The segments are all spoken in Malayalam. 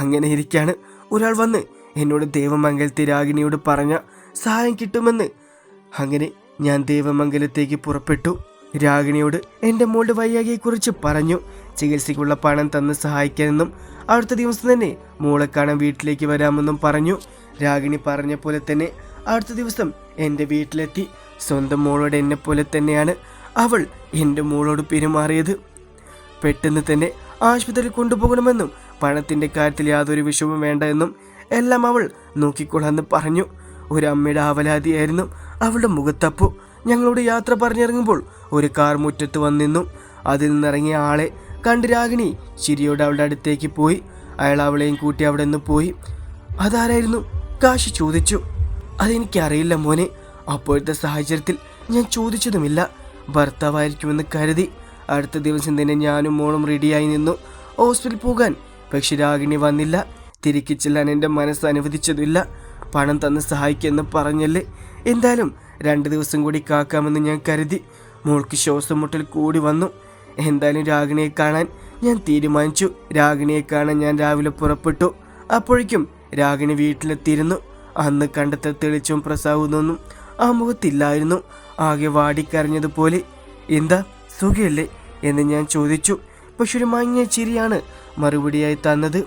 അങ്ങനെ ഇരിക്കാണ്. ഒരാൾ വന്ന് എന്നോട് ദേവമംഗലത്തെ രാഗിണിയോട് പറഞ്ഞ സഹായം കിട്ടുമെന്ന്. അങ്ങനെ ഞാൻ ദേവമംഗലത്തേക്ക് പുറപ്പെട്ടു. രാഗിണിയോട് എന്റെ മോളുടെ വയ്യാകിയെക്കുറിച്ച് പറഞ്ഞു. ചികിത്സയ്ക്കുള്ള പണം തന്ന് സഹായിക്കാനെന്നും അടുത്ത ദിവസം തന്നെ മോളെ കാണാൻ വീട്ടിലേക്ക് വരാമെന്നും പറഞ്ഞു. രാഗിണി പറഞ്ഞ പോലെ തന്നെ അടുത്ത ദിവസം എന്റെ വീട്ടിലെത്തി. സ്വന്തം മോളോട് എന്നെ പോലെ തന്നെയാണ് അവൾ എന്റെ മോളോട് പെരുമാറിയത്. പെട്ടെന്ന് തന്നെ ആശുപത്രിയിൽ കൊണ്ടുപോകണമെന്നും പണത്തിന്റെ കാര്യത്തിൽ യാതൊരു വിഷമവും വേണ്ട എന്നും എല്ലാം അവൾ നോക്കിക്കൊള്ളാന്ന് പറഞ്ഞു. ഒരു അമ്മയുടെ ആവലാതിയായിരുന്നു അവളുടെ മുഖത്തപ്പു. ഞങ്ങളോട് യാത്ര പറഞ്ഞിറങ്ങുമ്പോൾ ഒരു കാർ മുറ്റത്ത് വന്നിരുന്നു അതിൽ നിന്നിറങ്ങിയ ആളെ കണ്ട് രാഗിണി ചിരിയോടെ അവളുടെ അടുത്തേക്ക് പോയി. അയാൾ അവളെയും കൂട്ടി അവിടെ നിന്ന് പോയി. അതാരായിരുന്നു? കാശി ചോദിച്ചു. അതെനിക്കറിയില്ല മോനെ. അപ്പോഴത്തെ സാഹചര്യത്തിൽ ഞാൻ ചോദിച്ചതുമില്ല. ഭർത്താവായിരിക്കുമെന്ന് കരുതി. അടുത്ത ദിവസം തന്നെ ഞാനും മോളും റെഡിയായി നിന്നു. ഹോസ്പിറ്റലിൽ പോകാൻ പക്ഷെ രാഗിണി വന്നില്ല. തിരികെ ചെല്ലാൻ എന്റെ മനസ്സ് അനുവദിച്ചതില്ല. പണം തന്ന് സഹായിക്കുമെന്ന് പറഞ്ഞല്ലേ? എന്തായാലും രണ്ട് ദിവസം കൂടി കാക്കാമെന്ന് ഞാൻ കരുതി. മോൾക്ക് ശ്വാസം മുട്ടൽ കൂടി വന്നു. എന്തായാലും രാഗിണിയെ കാണാൻ ഞാൻ തീരുമാനിച്ചു. രാഗിണിയെ കാണാൻ ഞാൻ രാവിലെ പുറപ്പെട്ടു. അപ്പോഴേക്കും രാഗിണി വീട്ടിലെത്തിയിരുന്നു. അന്ന് കണ്ടെത്ത തെളിച്ചും പ്രസാവുന്നൊന്നും ആ മുഖത്തില്ലായിരുന്നു. ആകെ വാടിക്കരഞ്ഞതുപോലെ എന്താ? സുഖയല്ലേ എന്ന് ഞാൻ ചോദിച്ചു. പക്ഷെ ഒരു മങ്ങിയ ചിരിയാണ് മറുപടിയായി തന്നത്.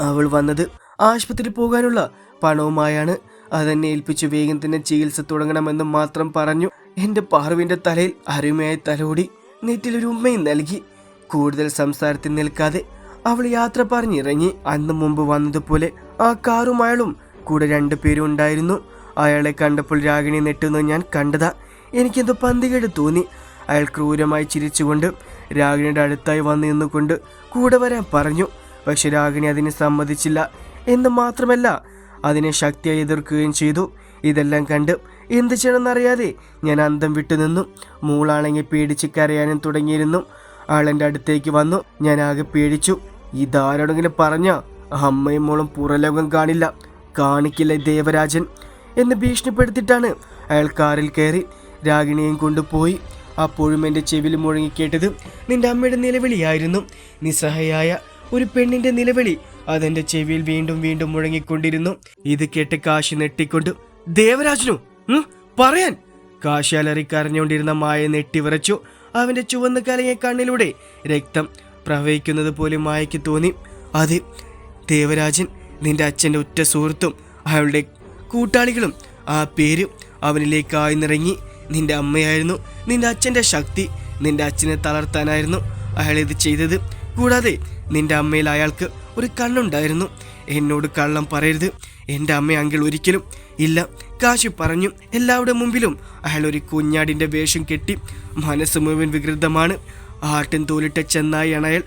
അവൾ വന്നത് ആശുപത്രി പോകാനുള്ള പണവുമായാണ്. അതെന്നെ ഏൽപ്പിച്ച് വേഗം തന്നെ ചികിത്സ തുടങ്ങണമെന്ന് മാത്രം പറഞ്ഞു. എന്റെ പാർവിന്റെ തലയിൽ അരുമയായി തലോടി നെറ്റിലൊരു ഉമ്മയും നൽകി. കൂടുതൽ സംസാരത്തിൽ നിൽക്കാതെ അവൾ യാത്ര പറഞ്ഞിറങ്ങി. അന്ന് മുമ്പ് വന്നതുപോലെ ആ കാറും അയാളും കൂടെ രണ്ടു പേരും ഉണ്ടായിരുന്നു. അയാളെ കണ്ടപ്പോൾ രാഗിണി നെട്ടുന്നത് ഞാൻ കണ്ടതാ. എനിക്കെന്തോ പന്തികേട് തോന്നി. അയാൾ ക്രൂരമായി ചിരിച്ചുകൊണ്ട് രാഗിണിയുടെ അടുത്തായി വന്നു നിന്നുകൊണ്ട് കൂടെ വരാൻ പറഞ്ഞു. പക്ഷെ രാഗിണി അതിനെ സമ്മതിച്ചില്ല. എന്ന് മാത്രമല്ല അതിനെ ശക്തിയായി എതിർക്കുകയും ചെയ്തു. ഇതെല്ലാം കണ്ട് എന്ത് ചെയ്യണമെന്നറിയാതെ ഞാൻ അന്തം വിട്ടു നിന്നു. മൂളാണെങ്കിൽ പേടിച്ച് കരയാനും തുടങ്ങിയിരുന്നു. ആളെന്റെ അടുത്തേക്ക് വന്നു. ഞാൻ ആകെ പേടിച്ചു. ഇതാരോടെങ്കിലും പറഞ്ഞ അമ്മയും മോളും പുറലോകം കാണില്ല. കാണിക്കില്ല ദേവരാജൻ. എന്ന് ഭീഷണിപ്പെടുത്തിയിട്ടാണ് അയാൾ കാറിൽ കയറി രാഗിണിയെയും കൊണ്ടുപോയി. അപ്പോഴും എന്റെ ചെവിയിൽ മുഴങ്ങിക്കേട്ടത് നിന്റെ അമ്മയുടെ നിലവിളിയായിരുന്നു. നിസ്സഹായായ ഒരു പെണ്ണിന്റെ നിലവിളി അതെന്റെ ചെവിയിൽ വീണ്ടും വീണ്ടും മുഴങ്ങിക്കൊണ്ടിരുന്നു. ഇത് കേട്ട് കാശി നെട്ടിക്കൊണ്ട് ദേവരാജനു പറയാൻ. കാശി അലറി കരഞ്ഞുകൊണ്ടിരുന്ന മായ നെട്ടിവിറച്ചു അവന്റെ ചുവന്ന കലയെ കണ്ണിലൂടെ രക്തം പ്രവഹിക്കുന്നത് പോലെ മായയ്ക്ക് തോന്നി. അതെ ദേവരാജൻ നിന്റെ അച്ഛന്റെ ഉറ്റ സുഹൃത്തും അയാളുടെ കൂട്ടാളികളും ആ പേര് അവനിലേക്ക് ആഴ്ന്നിറങ്ങി. നിന്റെ അമ്മയായിരുന്നു നിന്റെ അച്ഛന്റെ ശക്തി നിന്റെ അച്ഛനെ തളർത്താനായിരുന്നു അയാൾ ഇത് ചെയ്തത്. കൂടാതെ നിന്റെ അമ്മയിൽ അയാൾക്ക് ഒരു കണ്ണുണ്ടായിരുന്നു എന്നോട് കള്ളം പറയരുത്. എന്റെ അമ്മ അങ്കിൾ ഒരിക്കലും ഇല്ല. കാശി പറഞ്ഞു. എല്ലാവരുടെ മുമ്പിലും അയാൾ ഒരു കുഞ്ഞാടിന്റെ വേഷം കെട്ടി മനസ്സ് മുഴുവൻ വികൃതമാണ്. ആട്ടിൻ തോലിട്ട ചെന്നായാണ് അയാൾ.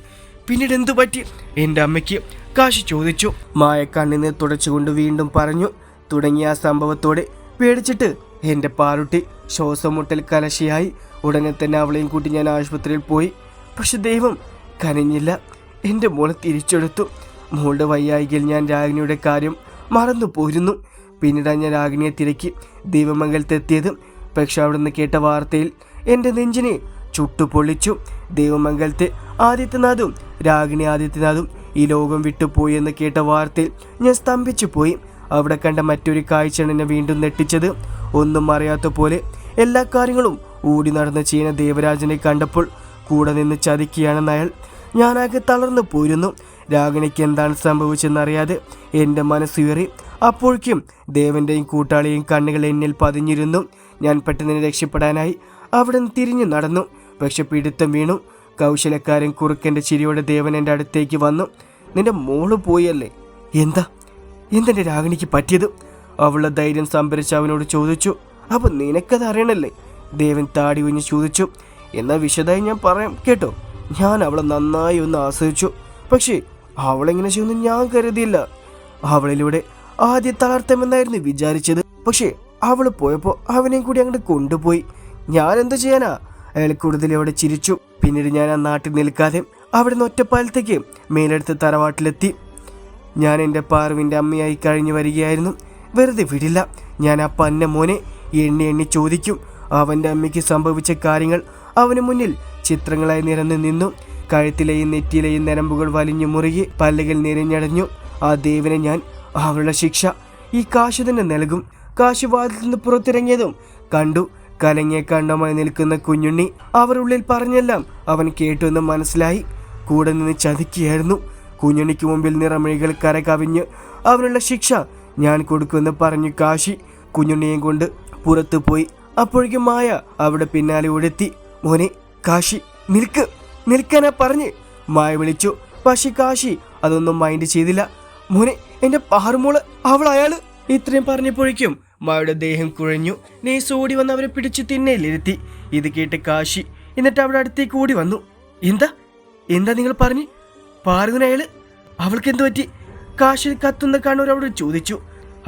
പിന്നീട് എന്തു പറ്റി? എന്റെ അമ്മയ്ക്ക് കാശി ചോദിച്ചു. മായക്കണ്ണിനെ തുടച്ചുകൊണ്ട് വീണ്ടും പറഞ്ഞു. തുടങ്ങിയ ആ സംഭവത്തോടെ പേടിച്ചിട്ട് എന്റെ പാറുട്ടി ശ്വാസം കലശിയായി കലശയായി ഉടനെ തന്നെ അവളെയും കൂട്ടി ഞാൻ ആശുപത്രിയിൽ പോയി. പക്ഷെ ദൈവം കനിഞ്ഞില്ല. എന്റെ മോളെ തിരിച്ചെടുത്തു. മോളുടെ വയ്യായികയിൽ ഞാൻ രാഗിണിയുടെ കാര്യം മറന്നു പോരുന്നു. പിന്നീടാണ് ഞാൻ രാഗിണിയെ തിരക്കി ദൈവമംഗലത്തെത്തിയത്. പക്ഷെ അവിടെ നിന്ന് കേട്ട വാർത്തയിൽ എന്റെ നെഞ്ചിനെ ചുട്ടുപൊള്ളിച്ചു. ദൈവമംഗലത്തെ ആദിത്യനാഥും രാഗിണി ആദിത്യനാഥും ഈ ലോകം വിട്ടുപോയി എന്ന് കേട്ട വാർത്തയിൽ ഞാൻ സ്തംഭിച്ചു പോയി അവിടെ കണ്ട മറ്റൊരു കാഴ്ചയാണ് എന്നെ വീണ്ടും നെട്ടിച്ചത് ഒന്നും അറിയാത്ത പോലെ എല്ലാ കാര്യങ്ങളും ഓടി നടന്ന ചീന ദേവരാജനെ കണ്ടപ്പോൾ കൂടെ നിന്ന് ചതിക്കുകയാണെന്ന് അയാൾ ഞാനാകെ തളർന്നു പോയിരുന്നു. രാഗിണിക്ക് എന്താണ് സംഭവിച്ചെന്നറിയാതെ എന്റെ മനസ്സുയറി അപ്പോഴേക്കും ദേവന്റെയും കൂട്ടാളിയും കണ്ണുകൾ എന്നിൽ പതിഞ്ഞിരുന്നു. ഞാൻ പെട്ടെന്ന് രക്ഷപ്പെടാനായി അവിടെ നിന്ന് തിരിഞ്ഞു നടന്നു. പക്ഷെ പിടുത്തം വീണു. കൗശലക്കാരൻ കുറുക്കന്റെ ചിരിയോടെ ദേവൻ എന്റെ അടുത്തേക്ക് വന്നു. നിന്റെ മോൾ പോയല്ലേ എന്താ? എന്തെന്റെ രാഗിണിക്ക് പറ്റിയത്? അവളുടെ ധൈര്യം സംഭരിച്ച് അവനോട് ചോദിച്ചു അപ്പം നിനക്കത് അറിയണല്ലേ? ദേവൻ താടി കുഞ്ഞ് ചോദിച്ചു എന്നാൽ വിശദമായി ഞാൻ പറയാം കേട്ടോ? ഞാൻ അവളെ നന്നായി ഒന്ന് ആസ്വദിച്ചു. പക്ഷേ അവളെങ്ങനെ ചെയ്യുമെന്ന് ഞാൻ കരുതിയില്ല. അവളിലൂടെ ആദ്യ തളർത്തമെന്നായിരുന്നു വിചാരിച്ചത്. പക്ഷേ അവൾ പോയപ്പോൾ അവനെയും കൂടി അങ്ങോട്ട് കൊണ്ടുപോയി. ഞാൻ എന്ത് ചെയ്യാനാ? അയാൾ കൂടുതൽ അവിടെ ചിരിച്ചു. പിന്നീട് ഞാൻ ആ നാട്ടിൽ നിൽക്കാതെ അവിടെ നിന്ന് ഒറ്റപ്പാലത്തേക്ക് മേലെടുത്ത് തറവാട്ടിലെത്തി. ഞാൻ എന്റെ പാർവിന്റെ അമ്മയായി കഴിഞ്ഞു വരികയായിരുന്നു. വെറുതെ വിടില്ല. ഞാൻ ആ പന്ന മോനെ എണ്ണി എണ്ണി ചോദിക്കും. അവന്റെ അമ്മയ്ക്ക് സംഭവിച്ച കാര്യങ്ങൾ അവന് മുന്നിൽ ചിത്രങ്ങളായി നിരന്നു നിന്നു. കഴുത്തിലെയും നെറ്റിയിലെയും നരമ്പുകൾ വലിഞ്ഞു മുറുകി പല്ലുകൾ നിരഞ്ഞടഞ്ഞു. ആ ദേവനെ ഞാൻ അവളുടെ ശിക്ഷ ഈ കാശ് തന്നെ നൽകും. കാശ് വാതിൽ നിന്ന് പുറത്തിറങ്ങിയതും കണ്ടു. കലങ്ങിയ കണ്ണമായി നിൽക്കുന്ന കുഞ്ഞുണ്ണി അവരുള്ളിൽ പറഞ്ഞെല്ലാം അവൻ കേട്ടുവെന്ന് മനസ്സിലായി. കൂടെ നിന്ന് ചതിക്കുകയായിരുന്നു. കുഞ്ഞുണ്ണിക്ക് മുമ്പിൽ നിറമിഴികൾ കരകവിഞ്ഞ് അവനുള്ള ശിക്ഷ ഞാൻ കൊടുക്കുമെന്ന് പറഞ്ഞു കാശി കുഞ്ഞുണ്ണിയെയും കൊണ്ട് പുറത്തു പോയി. അപ്പോഴേക്കും മായ അവിടെ പിന്നാലെ ഓടെത്തി. മോനെ കാശി നിൽക്ക് നിൽക്കാനാ പറഞ്ഞ്. മായ വിളിച്ചു. പക്ഷെ കാശി അതൊന്നും മൈൻഡ് ചെയ്തില്ല. മോനെ എന്റെ പാറുമോൾ അവൾ അയാൾ ഇത്രയും പറഞ്ഞപ്പോഴേക്കും മായുടെ ദേഹം കുഴഞ്ഞു. നേസ് ഓടി വന്ന് അവരെ പിടിച്ചു തിന്നയിലിരുത്തി ഇത് കേട്ട് കാശി എന്നിട്ട് അവിടെ അടുത്തേക്ക് ഓടി വന്നു. എന്താ? എന്താ നിങ്ങൾ പറഞ്ഞ്? പാറുന്നയാൾ അവൾക്ക് എന്തു പറ്റി? കാശിൽ കത്തുന്ന കണ്ണൂർ അവിടെ ചോദിച്ചു.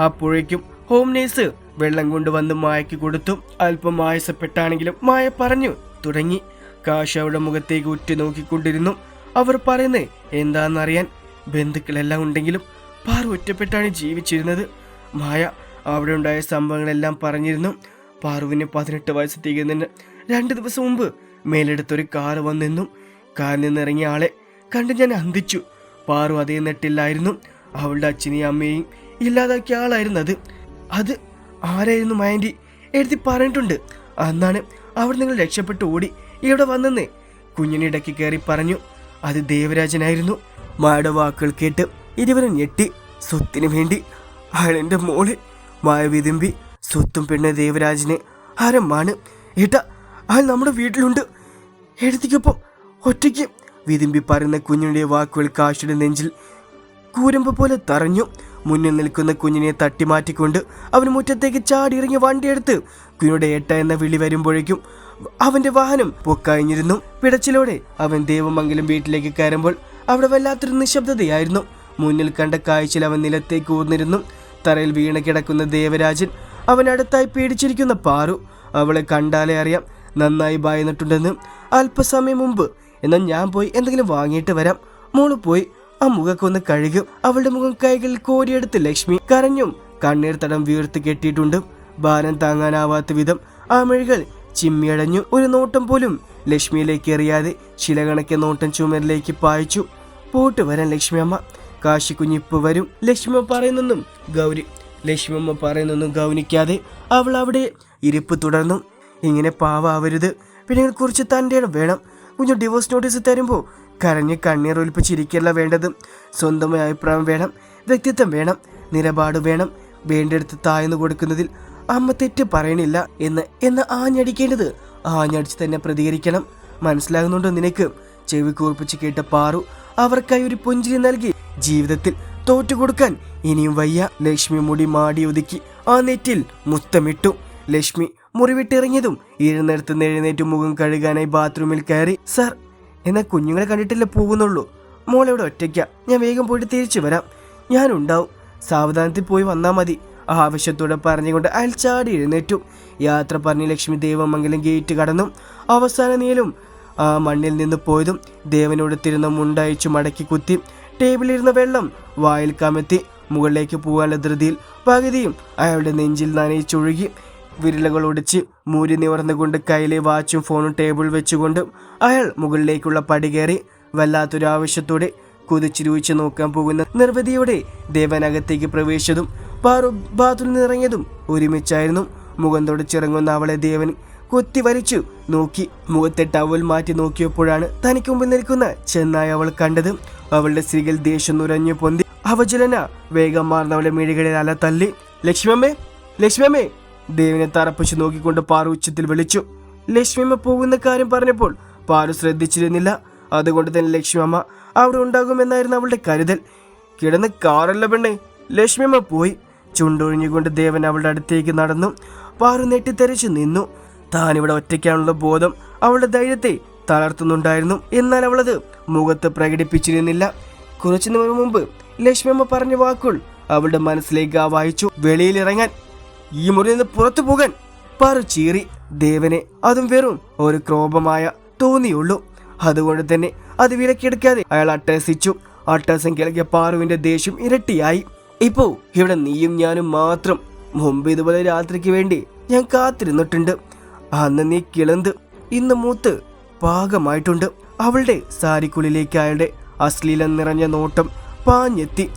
അപ്പോഴേക്കും ഹോം നേഴ്സ് വെള്ളം കൊണ്ടുവന്ന് മായക്ക് കൊടുത്തു. അല്പം ആയസപ്പെട്ടാണെങ്കിലും മായ പറഞ്ഞു തുടങ്ങി. കാശ് അവിടെ മുഖത്തേക്ക് ഉറ്റു നോക്കിക്കൊണ്ടിരുന്നു. അവർ പറയുന്നത് എന്താണെന്നറിയാൻ ബന്ധുക്കളെല്ലാം ഉണ്ടെങ്കിലും പാറ ഒറ്റപ്പെട്ടാണ് ജീവിച്ചിരുന്നത്. മായ അവിടെ ഉണ്ടായ സംഭവങ്ങളെല്ലാം പറഞ്ഞിരുന്നു. പാറുവിന് പതിനെട്ട് വയസ്സ് തികയുന്നതിന് രണ്ട് ദിവസം മുമ്പ് മേലെടുത്തൊരു കാറ് വന്നിരുന്നു. കാറിൽ നിന്നിറങ്ങിയ ആളെ കണ്ട് ഞാൻ അന്തിച്ചു. പാറു അതേ നെട്ടില്ലായിരുന്നു അവളുടെ അച്ഛനെയും അമ്മയെയും ഇല്ലാതാക്കിയ ആളായിരുന്നു അത് അത് ആരായിരുന്നു മയന്റി എഴുതി പറഞ്ഞിട്ടുണ്ട്. അന്നാണ് അവർ നിങ്ങൾ രക്ഷപ്പെട്ട് ഓടി ഇവിടെ വന്നെന്ന്. കുഞ്ഞിനിടയ്ക്ക് കയറി പറഞ്ഞു അത് ദേവരാജനായിരുന്നു. മായുടെ വാക്കുകൾ കേട്ട് ഇരുവരും ഞെട്ടി. സ്വത്തിന് വേണ്ടി അയാളെന്റെ മോൾ. മായ വിതുമ്പി സ്വത്തും പെണ്ണ് ദേവരാജന് ആരമാണ് ഏട്ടാ അയാൾ നമ്മുടെ വീട്ടിലുണ്ട്. എഴുതിക്കപ്പം ഒറ്റയ്ക്ക്. വിതുമ്പി പറയുന്ന കുഞ്ഞിന്റെ വാക്കുകൾ കാശിയുടെ നെഞ്ചിൽ കൂരമ്പ് പോലെ തറഞ്ഞു. മുന്നിൽ നിൽക്കുന്ന കുഞ്ഞിനെ തട്ടിമാറ്റിക്കൊണ്ട് അവൻ മുറ്റത്തേക്ക് ചാടിയിറങ്ങി വണ്ടിയെടുത്ത് കുഞ്ഞിയുടെ ഏട്ട എന്ന വിളി വരുമ്പോഴേക്കും അവന്റെ വാഹനം പൊക്കഴിഞ്ഞിരുന്നു. പിടച്ചിലോടെ അവൻ ദേവമംഗലം വീട്ടിലേക്ക് കയറുമ്പോൾ അവിടെ വല്ലാത്തൊരു നിശബ്ദതയായിരുന്നു. മുന്നിൽ കണ്ട കാഴ്ചയിൽ അവൻ നിലത്തേക്ക് ഊർന്നിരുന്നു. തറയിൽ വീണ് കിടക്കുന്ന ദേവരാജൻ അവനടുത്തായി പേടിച്ചിരിക്കുന്ന പാറു അവളെ കണ്ടാലേ അറിയാം നന്നായി ഭയന്നിട്ടുണ്ടെന്ന്. അല്പസമയം മുമ്പ് എന്നാൽ ഞാൻ പോയി എന്തെങ്കിലും വാങ്ങിയിട്ട് വരാം. മോൾ പോയി. ആ മുഖക്കൊന്ന് കഴുകും അവളുടെ മുഖം കൈകളിൽ കോരിയെടുത്ത് ലക്ഷ്മി കരഞ്ഞും കണ്ണീർ തടം വീർത്ത് കെട്ടിയിട്ടുണ്ട്. ഭാരം താങ്ങാനാവാത്ത വിധം ആ മെഴുകൾ ചിമ്മിയടഞ്ഞു ഒരു നോട്ടം പോലും ലക്ഷ്മിയിലേക്ക് എറിയാതെ ശിലകണക്കെ നോട്ടം ചുമരിലേക്ക് പായിച്ചു. പോട്ട് വരാൻ ലക്ഷ്മി അമ്മ കാശി കുഞ്ഞിപ്പ് വരും ലക്ഷ്മിയമ്മ പറയുന്നൊന്നും ഗൗരി ലക്ഷ്മിയമ്മ പറയുന്നൊന്നും ഗൗനിക്കാതെ അവൾ അവിടെ ഇരിപ്പ് തുടർന്നു. ഇങ്ങനെ പാവാവരുത് പിന്നെ കുറച്ച് തന്റെ വേണം. കുഞ്ഞു ഡിവോഴ്സ് നോട്ടീസ് തരുമ്പോൾ കരഞ്ഞ് കണ്ണീർ ഒലിപ്പിച്ചിരിക്കല്ല വേണ്ടത്. സ്വന്തമായ അഭിപ്രായം വേണം വ്യക്തിത്വം വേണം നിലപാട് വേണം. വേണ്ടെടുത്ത് താഴ്ന്നു കൊടുക്കുന്നതിൽ അമ്മ തെറ്റ് പറയണില്ല എന്ന് എന്ന് ആഞ്ഞടിക്കേണ്ടത് ആഞ്ഞടിച്ച് തന്നെ പ്രതികരിക്കണം. മനസ്സിലാകുന്നുണ്ടോ നിനക്ക്? ചെവി കൂർപ്പിച്ച് കേട്ട പാറു അവർക്കായി ഒരു പുഞ്ചിരി നൽകി. ജീവിതത്തിൽ തോറ്റുകൊടുക്കാൻ ഇനിയും വയ്യ. ലക്ഷ്മി മുടി മാടി ഒതുക്കി ആ നെറ്റിൽ മുത്തമിട്ടു. ലക്ഷ്മി മുറിവിട്ടിറങ്ങിയതും ഇരുന്നിടത്ത് എഴുന്നേറ്റ് മുഖം കഴുകാനായി ബാത്റൂമിൽ കയറി. സാർ എന്നാൽ കുഞ്ഞുങ്ങളെ കണ്ടിട്ടില്ല പോകുന്നുള്ളൂ. മോളെവിടെ ഒറ്റയ്ക്ക. ഞാൻ വേഗം പോയിട്ട് തിരിച്ചു വരാം. ഞാനുണ്ടാവും. സാവധാനത്തിൽ പോയി വന്നാൽ മതി. ആവശ്യത്തോടെ പറഞ്ഞുകൊണ്ട് അയാൾ ചാടി എഴുന്നേറ്റു. യാത്ര പറഞ്ഞ് ലക്ഷ്മി ദേവമംഗലം ഗേറ്റ് കടന്നു. അവസാന നീലും ആ മണ്ണിൽ നിന്ന് പോയതും ദേവനോട് തിരുന്ന മുണ്ടയച്ചു മടക്കി കുത്തി. ടേബിളിരുന്ന വെള്ളം വായിൽ കമത്തി. മുകളിലേക്ക് പോകാനുള്ള ധൃതിയിൽ പകുതിയും അയാളുടെ നെഞ്ചിൽ നനയിച്ചൊഴുകി വിരലുകൾ ഒടിച്ച് മൂരി നിവർന്നുകൊണ്ട് കയ്യിലെ വാച്ചും ഫോണും ടേബിൾ വെച്ചുകൊണ്ട് അയാൾ മുകളിലേക്കുള്ള പടി കയറി വല്ലാത്തൊരു ആവശ്യത്തോടെ കുതിച്ചിരുവിച്ച് നോക്കാൻ പോകുന്ന നിർവൃതിയോടെ ദേവനകത്തേക്ക് പ്രവേശിച്ചതും പാറു ബാത്റൂമിൽ നിറങ്ങിയതും ഒരുമിച്ചായിരുന്നു. മുഖം തുടച്ചിറങ്ങുന്ന അവളെ ദേവൻ കൊത്തി വലിച്ചു നോക്കി. മുഖത്തെ ടവൽ മാറ്റി നോക്കിയപ്പോഴാണ് തനിക്ക് മുമ്പിൽ നിൽക്കുന്ന ചെന്നായി അവൾ കണ്ടത്. അവളുടെ സ്ത്രീകൾ ദേഷ്യം നുരഞ്ഞു പൊന്തി. അവജലന വേഗം മാർന്നവളുടെ മിഴികളിൽ അല തല്ലി ലക്ഷ്മമ്മേ ലക്ഷ്മമ്മേ ദേവിനെ തറപ്പിച്ചു നോക്കിക്കൊണ്ട് പാറു ഉച്ചത്തിൽ വിളിച്ചു. ലക്ഷ്മിയമ്മ പോകുന്ന കാര്യം പറഞ്ഞപ്പോൾ പാറു ശ്രദ്ധിച്ചിരുന്നില്ല. അതുകൊണ്ട് തന്നെ ലക്ഷ്മിയമ്മ അവിടെ ഉണ്ടാകുമെന്നായിരുന്നു അവളുടെ കരുതൽ. കിടന്ന് കാറല്ല പെണ്ണേ. ലക്ഷ്മിയമ്മ പോയി. ചുണ്ടൊഴിഞ്ഞുകൊണ്ട് ദേവൻ അവളുടെ അടുത്തേക്ക് നടന്നു. പാറു നെട്ടിത്തെറിച്ചു നിന്നു. താനിവിടെ ഒറ്റയ്ക്കാണുള്ള ബോധം. അവളുടെ ധൈര്യത്തെ തളർത്തുന്നുണ്ടായിരുന്നു. എന്നാൽ അവളത് മുഖത്ത് പ്രകടിപ്പിച്ചിരുന്നില്ല. കുറച്ചു നേരം മുമ്പ് ലക്ഷ്മിയമ്മ പറഞ്ഞ വാക്കുകൾ അവളുടെ മനസ്സിലേക്ക് ആ വായിച്ചു വെളിയിലിറങ്ങാൻ ഈ മുറിയിൽ നിന്ന് പുറത്തു പോകാൻ പറു ചീറി ദേവനെ അതും വെറും ഒരു ക്രോപമായ തോന്നിയുള്ളൂ. അതുകൊണ്ട് തന്നെ അത് വിലക്കെടുക്കാതെ അയാൾ അട്ടഹസിച്ചു. അട്ടഹസം കിളകിയ പാറുവിന്റെ ദേഷ്യം ഇരട്ടിയായി. ഇപ്പോ ഇവിടെ നീയും ഞാനും മാത്രം മുമ്പ് ഇതുപോലെ രാത്രിക്ക് വേണ്ടി ഞാൻ കാത്തിരുന്നിട്ടുണ്ട്. അന്ന് നീ കിളന്ത് ഇന്ന് മൂത്ത് പാകമായിട്ടുണ്ട്. അവളുടെ സാരിക്കുള്ളിലേക്ക് അയാളുടെ അശ്ലീലം നിറഞ്ഞ നോട്ടം പാഞ്ഞെത്തി.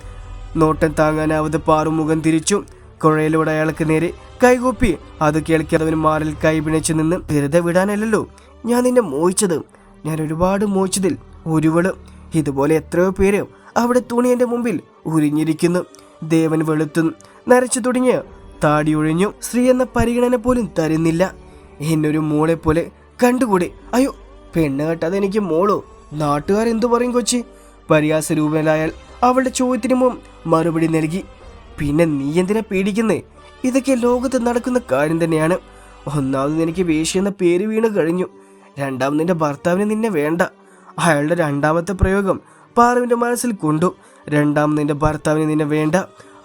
നോട്ടം താങ്ങാനാവത് പാറു മുഖം തിരിച്ചു. കുഴയിലൂടെ അയാൾക്ക് നേരെ കൈകൂപ്പി. അത് കേൾക്കാത്തവന് മാറിൽ കൈ പിണച്ചു നിന്ന് വെറുതെ വിടാനല്ലല്ലോ. ഞാൻ നിന്നെ മോഹിച്ചത്. ഞാൻ ഒരുപാട് മോഹിച്ചതിൽ ഒരുവളും. ഇതുപോലെ എത്രയോ പേര് അവിടെ തുണി എന്റെ മുമ്പിൽ ഉരിഞ്ഞിരിക്കുന്നു. ദേവൻ വെളുത്തു നരച്ചു തുടങ്ങിയ താടി ഒഴിഞ്ഞു സ്ത്രീ എന്ന പരിഗണന പോലും തരുന്നില്ല. എന്നൊരു മോളെ പോലെ കണ്ടുകൂടി. അയ്യോ പെണ്ണ് കെട്ടാതെ എനിക്ക് മോളോ? നാട്ടുകാർ എന്തു പറയും കൊച്ചി? പരിഹാസ രൂപനായാൽ അവളുടെ ചോദ്യത്തിന് മറുപടി നൽകി. പിന്നെ നീ എന്തിനാ പേടിക്കുന്നേ? ഇതൊക്കെ ലോകത്ത് നടക്കുന്ന കാര്യം തന്നെയാണ്. ഒന്നാമത് നിനക്ക് വേഷി എന്ന പേര് വീണ് കഴിഞ്ഞു. രണ്ടാമത് നിന്റെ ഭർത്താവിന് നിന്നെ വേണ്ട. അയാളുടെ രണ്ടാമത്തെ പ്രയോഗം പാറുവിന്റെ മനസ്സിൽ കൊണ്ടു. രണ്ടാമത് നിന്റെ ഭർത്താവിന് നിന്നെ വേണ്ട.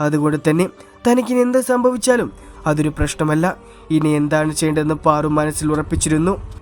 അതുകൊണ്ട് തന്നെ തനിക്കിനി എന്ത് സംഭവിച്ചാലും അതൊരു പ്രശ്നമല്ല. ഇനി എന്താണ് ചെയ്യേണ്ടതെന്ന് പാറു മനസ്സിൽ ഉറപ്പിച്ചിരുന്നു.